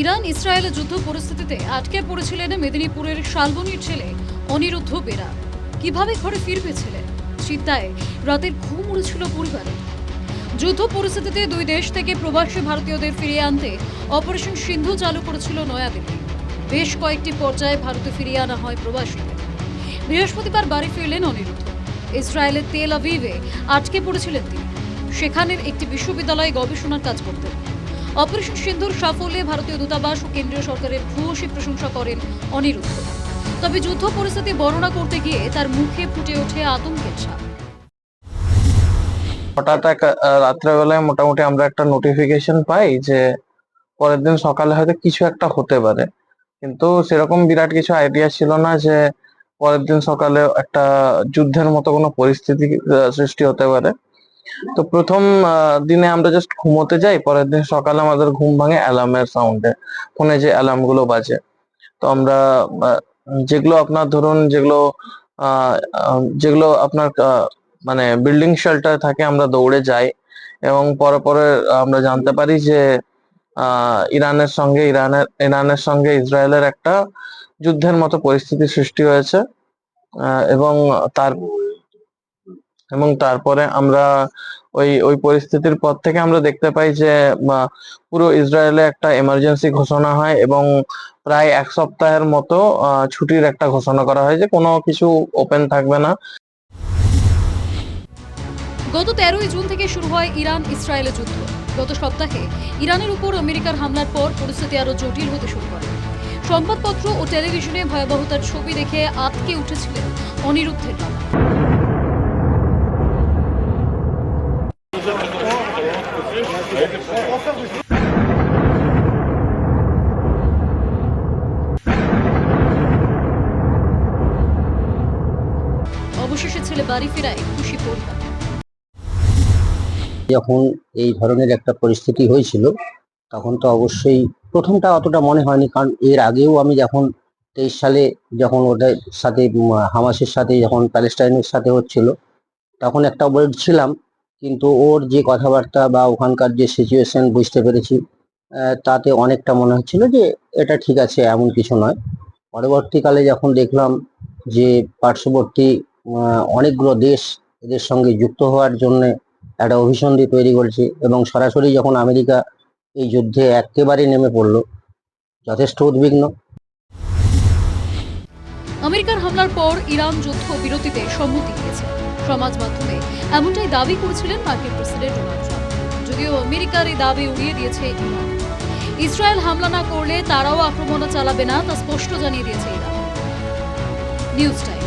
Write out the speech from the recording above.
Iran ইসরায়েলের যুদ্ধ পরিস্থিতিতে আটকে পড়েছিলেন মেদিনীপুরের শালবনির ছেলে অনিরুদ্ধ বেরা। কীভাবে ঘরে ফিরবে ছেলে? চিন্তায় রাতের ঘুম উড়েছিল পরিবারে। যুদ্ধ পরিস্থিতিতে দুই দেশ থেকে প্রবাসী ভারতীয়দের ফিরিয়ে আনতে অপারেশন সিন্ধু চালু করেছিল নয়াদিল্লি। বেশ কয়েকটি পর্যায়ে ভারতে ফিরিয়ে আনা হয় প্রবাসীদের। বৃহস্পতিবার বাড়ি ফিরলেন অনিরুদ্ধ। ইসরায়েলের তেল আভিভে আটকে পড়েছিলেন তিনি। সেখানের একটি বিশ্ববিদ্যালয়ে গবেষণার কাজ করতেন। অপারেশন সিন্ধুর সাফল্যে ভারতীয় দূতাবাস ও কেন্দ্রীয় সরকারের ভূয়সী প্রশংসা করেন অনিরুদ্ধ। তবে যুদ্ধ পরিস্থিতি বর্ণনা করতে গিয়ে তার মুখে ফুটে ওঠে আতঙ্কের ছাপ। হঠাৎ এক রাত্রেবেলায় মোটামুটি আমরা একটা নোটিফিকেশন পাই যে পরের দিন সকালে হয়তো কিছু একটা হতে পারে। কিন্তু সেরকম বিরাট কিছু আইডিয়া ছিল না যে পরের দিন সকালে একটা যুদ্ধের মতো কোনো পরিস্থিতি সৃষ্টি হতে পারে। তো প্রথম দিনে আমরা জাস্ট ঘুমোতে যাই, পরের দিন সকালে আমাদের ঘুম ভাঙে অ্যালার্মের সাউন্ডে ফোনে যে অ্যালার্মগুলো বাজে। তো আমরা যেগুলো আপনার ধরুন যেগুলো যেগুলো আপনার মানে বিল্ডিং শেল্টার থাকে, আমরা দৌড়ে যাই। এবং পরে পরে আমরা জানতে পারি যে ইরানের সঙ্গে, ইরানের ইরানের সঙ্গে ইসরায়েলের একটা যুদ্ধের মতো পরিস্থিতি সৃষ্টি হয়েছে। এবং তার এবং তারপরে আমরা ওই ওই পরিস্থিতির পর থেকে আমরা দেখতে পাই যে পুরো ইসরায়েলে একটা এমার্জেন্সি ঘোষণা হয় এবং প্রায় এক সপ্তাহের মতো ছুটির একটা ঘোষণা করা হয় যে কোনো কিছু ওপেন থাকবে না। গত তেরোই জুন থেকে শুরু হয় ইরান ইসরায়েলের যুদ্ধ। গত সপ্তাহে ইরানের উপর আমেরিকার হামলার পর পরিস্থিতি আরও জটিল হতে শুরু করে। সংবাদপত্র ও টেলিভিশনে ভয়াবহতার ছবি দেখে আটকে উঠেছিলেন অনিরুদ্ধের বাবা। অবশেষে ছেলে বাড়ি ফেরায় খুশি যখন এই ধরনের একটা পরিস্থিতি হয়েছিল, তখন তো অবশ্যই প্রথমটা অতটা মনে হয়নি, কারণ এর আগেও আমি যখন তেইশ সালে যখন ওদের সাথে হামাসের সাথে যখন প্যালেস্টাইনের সাথে হচ্ছিল, তখন একটা ওয়ার্ড ছিলাম কিন্তু ওর যে কথাবার্তা বা ওখানকার যে সিচুয়েশন বুঝতে পেরেছি তাতে অনেকটা মনে হচ্ছিল যে এটা ঠিক আছে, এমন কিছু নয়। পরবর্তীকালে যখন দেখলাম যে পার্শ্ববর্তী অনেকগুলো দেশ এদের সঙ্গে যুক্ত হওয়ার জন্য একটা অভিসন্ধি তৈরি করেছে এবং সরাসরি যখন আমেরিকা এই যুদ্ধে একেবারে নেমে পড়ল, যথেষ্ট উদ্বিগ্ন। আমেরিকার হামলার পর ইরান যুদ্ধ বিরতিতে সম্মতি দিয়েছে। সমাজ মাধ্যমে এমনটাই দাবি করেছিলেন মার্কিন প্রেসিডেন্ট ডোনাল্ড ট্রাম্প। যদিও আমেরিকার এই দাবি উড়িয়ে দিয়েছে ইরান। ইসরায়েল হামলা না করলে তারাও আক্রমণ চালাবে না তা স্পষ্ট জানিয়ে দিয়েছে ইরান। News time.